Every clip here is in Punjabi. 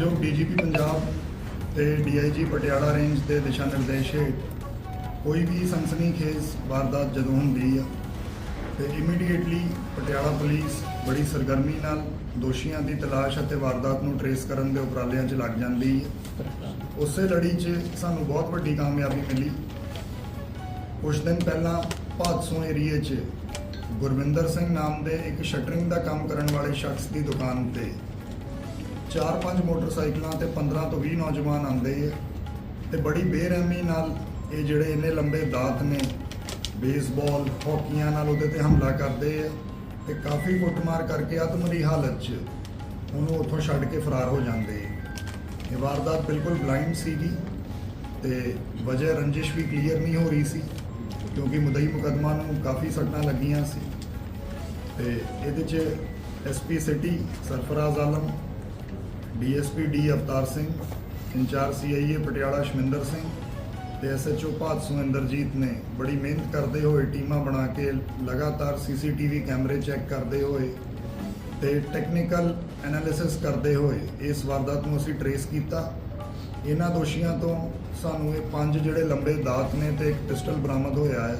ਮਾਨਯੋਗ ਡੀਜੀਪੀ ਪੰਜਾਬ ਤੇ ਡੀਆਈਜੀ ਪਟਿਆਲਾ ਰੇਂਜ ਦੇ ਦਿਸ਼ਾ ਨਿਰਦੇਸ਼ ਹੇਠ ਕੋਈ ਵੀ ਸਨਸਨੀਖੇਜ਼ ਵਾਰਦਾਤ ਜਦੋਂ ਹੁੰਦੀ ਆ, ਤੇ ਇਮੀਡੀਏਟਲੀ ਪਟਿਆਲਾ ਪੁਲਿਸ ਬੜੀ ਸਰਗਰਮੀ ਨਾਲ ਦੋਸ਼ੀਆਂ ਦੀ ਤਲਾਸ਼ ਅਤੇ ਵਾਰਦਾਤ ਨੂੰ ਟਰੇਸ ਕਰਨ ਦੇ ਉਪਰਾਲਿਆਂ 'ਚ ਲੱਗ ਜਾਂਦੀ ਹੈ ਉਸੇ ਲੜੀ 'ਚ ਸਾਨੂੰ ਬਹੁਤ ਵੱਡੀ ਕਾਮਯਾਬੀ ਮਿਲੀ। ਕੁਝ ਦਿਨ ਪਹਿਲਾਂ ਭਾਦਸੋਂ ਏਰੀਏ 'ਚ ਗੁਰਵਿੰਦਰ ਸਿੰਘ ਨਾਮ ਦੇ ਇੱਕ ਸ਼ਟਰਿੰਗ ਦਾ ਕੰਮ ਕਰਨ ਵਾਲੇ ਸ਼ਖਸ ਦੀ ਦੁਕਾਨ ਤੇ ਚਾਰ ਪੰਜ ਮੋਟਰਸਾਈਕਲਾਂ ਤੇ 15 ਤੋਂ 20 ਨੌਜਵਾਨ ਆਉਂਦੇ ਆ ਤੇ ਬੜੀ ਬੇਰਹਿਮੀ ਨਾਲ ਇਹ ਜਿਹੜੇ ਇੰਨੇ ਲੰਬੇ ਦਾਤ ਨੇ, ਬੇਸਬਾਲ, ਹਾਕੀਆਂ ਨਾਲ ਉਹਦੇ ਤੇ ਹਮਲਾ ਕਰਦੇ ਆ ਤੇ ਕਾਫੀ ਕੁੱਟਮਾਰ ਕਰਕੇ ਅਤਮਰੀ ਹਾਲਤ 'ਚ ਉਹਨੂੰ ਉੱਥੋਂ ਛੱਡ ਕੇ ਫਰਾਰ ਹੋ ਜਾਂਦੇ ਇਹ ਵਾਰਦਾਤ ਬਿਲਕੁਲ ਬਲਾਈਂਡ ਸੀਗੀ ਤੇ ਵਜ੍ਹਾ ਰੰਜਿਸ਼ ਵੀ ਕਲੀਅਰ ਨਹੀਂ ਹੋ ਰਹੀ ਸੀ ਕਿਉਂਕਿ ਮੁਦਈ ਮੁਕਦਮਾ ਨੂੰ ਕਾਫੀ ਸੱਟਾਂ ਲੱਗੀਆਂ ਸੀ ਤੇ ਇਹਦੇ 'ਚ SP city, Sarfaraz Alam DSP D Avtar Singh, incharge CIA Patiala Shaminder Singh ਤੇ ਐਸਐਚਓ ਭਾਤ ਇੰਦਰਜੀਤ ਨੇ ਬੜੀ ਮਿਹਨਤ ਕਰਦੇ ਹੋਏ ਟੀਮਾਂ ਬਣਾ ਕੇ ਲਗਾਤਾਰ ਸੀਸੀਟੀਵੀ ਕੈਮਰੇ ਚੈੱਕ ਕਰਦੇ ਹੋਏ ਤੇ ਟੈਕਨੀਕਲ ਐਨਾਲਿਸਿਸ ਕਰਦੇ ਹੋਏ ਇਸ ਵਾਰਦਾਤ ਨੂੰ ਅਸੀਂ ਟਰੇਸ ਕੀਤਾ। ਇਹਨਾਂ ਦੋਸ਼ੀਆਂ ਤੋਂ ਸਾਨੂੰ ਇਹ ਪੰਜ ਜਿਹੜੇ ਲੰਬੇ ਦਾਤ ਨੇ ਤੇ ਇੱਕ ਪਿਸਟਲ ਬਰਾਮਦ ਹੋਇਆ ਹੈ।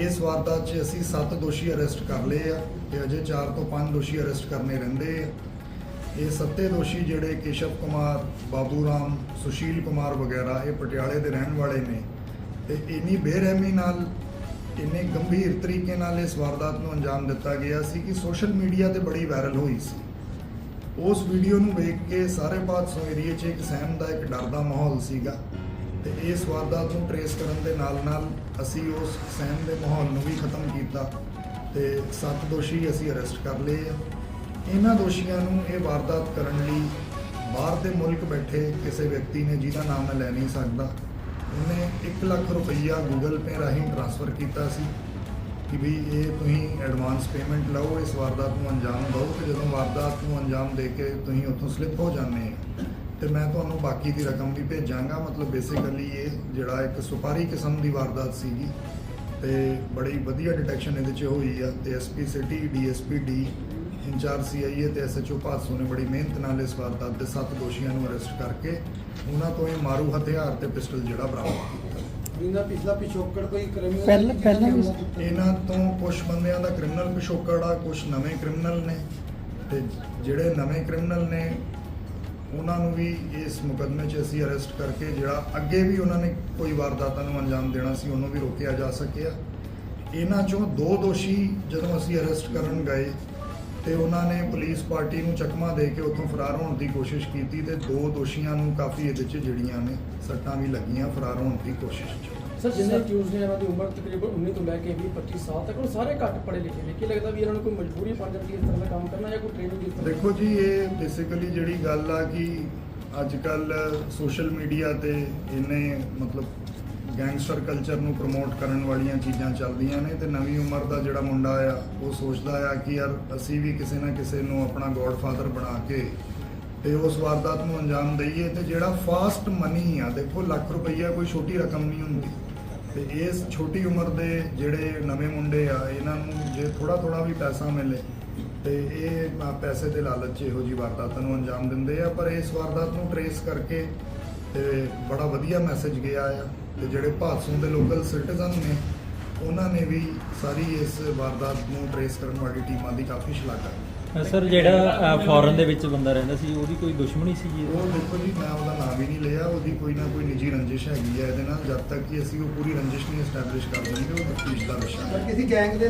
ਇਸ ਵਾਰਦਾਤ 'ਚ ਅਸੀਂ 7 ਦੋਸ਼ੀ ਅਰੈਸਟ ਕਰ ਲਏ ਆ ਤੇ ਅਜੇ 4 ਤੋਂ 5 ਦੋਸ਼ੀ ਅਰੈਸਟ ਕਰਨੇ ਰਹਿੰਦੇ ਆ। ਇਹ ਸੱਤੇ ਦੋਸ਼ੀ ਜਿਹੜੇ ਕੇਸ਼ਵ ਕੁਮਾਰ, ਬਾਬੂ ਰਾਮ, ਸੁਸ਼ੀਲ ਕੁਮਾਰ ਵਗੈਰਾ, ਇਹ ਪਟਿਆਲੇ ਦੇ ਰਹਿਣ ਵਾਲੇ ਨੇ। ਤੇ ਇੰਨੀ ਬੇਰਹਿਮੀ ਨਾਲ, ਇੰਨੇ ਗੰਭੀਰ ਤਰੀਕੇ ਨਾਲ ਇਸ ਵਾਰਦਾਤ ਨੂੰ ਅੰਜਾਮ ਦਿੱਤਾ ਗਿਆ ਸੀ ਕਿ ਸੋਸ਼ਲ ਮੀਡੀਆ ਤੇ ਬੜੀ ਵਾਇਰਲ ਹੋਈ ਸੀ। ਉਸ ਵੀਡੀਓ ਨੂੰ ਵੇਖ ਕੇ ਸਾਰੇ ਪਾਤਸੋਂ ਏਰੀਏ 'ਚ ਇੱਕ ਸਹਿਮ ਦਾ, ਇੱਕ ਡਰ ਦਾ ਮਾਹੌਲ ਸੀਗਾ। ਤੇ ਇਸ ਵਾਰਦਾਤ ਨੂੰ ਟਰੇਸ ਕਰਨ ਦੇ ਨਾਲ ਨਾਲ ਅਸੀਂ ਉਸ ਸਹਿਮ ਦੇ ਮਾਹੌਲ ਨੂੰ ਵੀ ਖਤਮ ਕੀਤਾ। ਤੇ ਸੱਤ ਦੋਸ਼ੀ ਅਸੀਂ ਅਰੈਸਟ ਕਰ ਲਏ ਆ। ਇਹਨਾਂ ਦੋਸ਼ੀਆਂ ਨੂੰ ਇਹ ਵਾਰਦਾਤ ਕਰਨ ਲਈ ਬਾਹਰ ਦੇ ਮੁਲਕ ਬੈਠੇ ਕਿਸੇ ਵਿਅਕਤੀ ਨੇ, ਜਿਹਦਾ ਨਾਮ ਮੈਂ ਲੈ ਨਹੀਂ ਸਕਦਾ। ਉਹਨੇ 1 ਲੱਖ ਰੁਪਈਆ ਗੂਗਲ ਪੇ ਰਾਹੀਂ ਟ੍ਰਾਂਸਫਰ ਕੀਤਾ ਸੀ ਕਿ ਵੀ ਇਹ ਤੁਸੀਂ ਐਡਵਾਂਸ ਪੇਮੈਂਟ ਲਓ, ਇਸ ਵਾਰਦਾਤ ਨੂੰ ਅੰਜਾਮ ਦਿਓ ਤੇ ਜਦੋਂ ਵਾਰਦਾਤ ਨੂੰ ਅੰਜਾਮ ਦੇ ਕੇ ਤੁਸੀਂ ਉੱਥੋਂ ਸਲਿੱਪ ਹੋ ਜਾਂਦੇ ਆ ਤੇ ਮੈਂ ਤੁਹਾਨੂੰ ਬਾਕੀ ਦੀ ਰਕਮ ਵੀ ਭੇਜਾਂਗਾ। ਮਤਲਬ ਬੇਸਿਕਲੀ ਇਹ ਜਿਹੜਾ ਇੱਕ ਸੁਪਾਰੀ ਕਿਸਮ ਦੀ ਵਾਰਦਾਤ ਸੀਗੀ ਤੇ ਬੜੀ ਵਧੀਆ ਡਿਟੈਕਸ਼ਨ ਇਹਦੇ 'ਚ ਹੋਈ ਆ। ਤੇ SP city DSP D incharge CIA ਤੇ ਐਸਐਚਓ ਭਾਦਸੋਂ ਨੇ ਬੜੀ ਮਿਹਨਤ ਨਾਲ ਇਸ ਵਾਰਦਾਤ ਦੇ ਸੱਤ ਦੋਸ਼ੀਆਂ ਨੂੰ ਅਰੈਸਟ ਕਰਕੇ ਉਹਨਾਂ ਤੋਂ ਇਹ ਮਾਰੂ ਹਥਿਆਰ ਤੇ ਪਿਸਟਲ ਜਿਹੜਾ ਬਰਾਮਦ ਕੀਤਾ। ਇਹਨਾਂ ਪਿਛਲਾ ਪਿਛੋਕੜ ਕੋਈ ਕ੍ਰਿਮੀਨਲ ਪਹਿਲਾਂ- ਪਹਿਲਾਂ ਵੀ ਇਹਨਾਂ ਤੋਂ ਕੁਝ ਬੰਦਿਆਂ ਦਾ ਕ੍ਰਿਮੀਨਲ ਪਿਛੋਕੜ ਆ ਕੁਝ ਨਵੇਂ ਕ੍ਰਿਮੀਨਲ ਨੇ ਤੇ ਜਿਹੜੇ ਨਵੇਂ ਕ੍ਰਿਮੀਨਲ ਨੇ ਉਹਨਾਂ ਨੂੰ ਵੀ ਇਸ ਮੁਕਦਮੇ 'ਚ ਅਸੀਂ ਅਰੈਸਟ ਕਰਕੇ ਜਿਹੜਾ ਅੱਗੇ ਵੀ ਉਹਨਾਂ ਨੇ ਕੋਈ ਵਾਰਦਾਤਾਂ ਨੂੰ ਅੰਜਾਮ ਦੇਣਾ ਸੀ ਉਹਨੂੰ ਵੀ ਰੋਕਿਆ ਜਾ ਸਕਿਆ। ਇਹਨਾਂ 'ਚੋਂ ਦੋ ਦੋਸ਼ੀ ਜਦੋਂ ਅਸੀਂ ਅਰੈਸਟ ਕਰਨ ਗਏ ਤੇ ਉਹਨਾਂ ਨੇ ਪੁਲਿਸ ਪਾਰਟੀ ਨੂੰ ਚਕਮਾ ਦੇ ਕੇ ਉੱਥੋਂ ਫਰਾਰ ਹੋਣ ਦੀ ਕੋਸ਼ਿਸ਼ ਕੀਤੀ ਤੇ ਦੋ ਦੋਸ਼ੀਆਂ ਨੂੰ ਕਾਫੀ ਇਹਦੇ 'ਚ ਜਿਹੜੀਆਂ ਨੇ ਸੱਟਾਂ ਵੀ ਲੱਗੀਆਂ ਫਰਾਰ ਹੋਣ ਦੀ ਕੋਸ਼ਿਸ਼ 'ਚ। ਸਰ ਜਿੰਨੇ ਅਕਿਊਜ਼ ਨੇ ਇਹਨਾਂ ਦੀ ਉਮਰ ਤਕਰੀਬਨ 19 ਤੋਂ ਲੈ ਕੇ 20 25 ਸਾਲ ਤੱਕ ਉਹ ਸਾਰੇ ਘੱਟ ਪੜ੍ਹੇ ਲਿਖੇ ਨੇ। ਕੀ ਲੱਗਦਾ ਵੀ ਇਹਨਾਂ ਨੂੰ ਕੋਈ ਮਜਬੂਰੀ ਬਣ ਜਾਂਦੀ ਹੈ ਇਸ ਤਰ੍ਹਾਂ ਦਾ ਕੰਮ ਕਰਨਾ ਜਾਂ ਕੋਈ ਟ੍ਰੇਨਿੰਗ ਦੀ? ਦੇਖੋ ਜੀ ਇਹ ਬੇਸਿਕਲੀ ਜਿਹੜੀ ਗੱਲ ਆ ਕਿ ਅੱਜ ਕੱਲ ਸੋਸ਼ਲ ਮੀਡੀਆ ਤੇ ਇਹਨੇ ਮਤਲਬ ਗੈਂਗਸਟਰ ਕਲਚਰ ਨੂੰ ਪ੍ਰਮੋਟ ਕਰਨ ਵਾਲੀਆਂ ਚੀਜ਼ਾਂ ਚੱਲਦੀਆਂ ਨੇ ਤੇ ਨਵੀਂ ਉਮਰ ਦਾ ਜਿਹੜਾ ਮੁੰਡਾ ਆ, ਉਹ ਸੋਚਦਾ ਆ ਕਿ ਯਾਰ ਅਸੀਂ ਵੀ ਕਿਸੇ ਨਾ ਕਿਸੇ ਨੂੰ ਆਪਣਾ ਗੋਡਫਾਦਰ ਬਣਾ ਕੇ ਤੇ ਉਸ ਵਾਰਦਾਤ ਨੂੰ ਅੰਜਾਮ ਦਈਏ ਤੇ ਜਿਹੜਾ ਫਾਸਟ ਮਨੀ ਆ, ਦੇਖੋ ਲੱਖ ਰੁਪਈਆ ਕੋਈ ਛੋਟੀ ਰਕਮ ਨਹੀਂ ਹੁੰਦੀ। ਤੇ ਇਸ ਛੋਟੀ ਉਮਰ ਦੇ ਜਿਹੜੇ ਨਵੇਂ ਮੁੰਡੇ ਆ, ਇਹਨਾਂ ਨੂੰ ਜੇ ਥੋੜਾ ਥੋੜਾ ਵੀ ਪੈਸਾ ਮਿਲੇ ਤੇ ਇਹ ਪੈਸੇ ਦੇ ਲਾਲਚ ਇਹੋ ਜੀ ਵਾਰਦਾਤਾਂ ਨੂੰ ਅੰਜਾਮ ਦਿੰਦੇ ਆ, ਪਰ ਇਸ ਵਾਰਦਾਤ ਨੂੰ ਟਰੇਸ ਕਰਕੇ ਤੇ ਬੜਾ ਵਧੀਆ ਮੈਸੇਜ ਗਿਆ ਆ ਤੇ ਜਿਹੜੇ ਭਾਦਸੋਂ ਦੇ ਲੋਕਲ ਸਿਟੀਜ਼ਨ ਨੇ ਉਹਨਾਂ ਨੇ ਵੀ ਸਾਰੀ ਇਸ ਵਾਰਦਾਤ ਨੂੰ ਟਰੇਸ ਕਰਨ ਵਾਲੀ ਟੀਮਾਂ ਦੀ ਕਾਫੀ ਸ਼ਲਾਘਾ ਕੀਤੀ। ਸਰ ਜਿਹੜਾ ਫੋਰਨ ਦੇ ਵਿੱਚ ਬੰਦਾ ਰਹਿੰਦਾ ਸੀ ਉਹਦੀ ਕੋਈ ਦੁਸ਼ਮਣੀ ਸੀ ਜੀ ਉਹ ਦੇਖੋ ਜੀ ਮੈਂ ਉਹਦਾ ਨਾਮ ਵੀ ਨਹੀਂ ਲਿਆ ਉਹਦੀ ਕੋਈ ਨਾ ਕੋਈ ਨਿੱਜੀ ਰੰਜਿਸ਼ ਹੈਗੀ ਹੈ ਇਹਦੇ ਨਾਲ ਜਦ ਤੱਕ ਕਿ ਅਸੀਂ ਉਹ ਪੂਰੀ ਰੰਜਿਸ਼ ਨਹੀਂ ਐਸਟੈਬਲਿਸ਼ ਕਰ ਦਿੰਦੇ ਉਹ ਤਫਤੀਸ਼ ਦਾ ਵਿਸ਼ਾ ਹੈ ਪਰ ਕਿਸੇ ਗੈਂਗ ਦੇ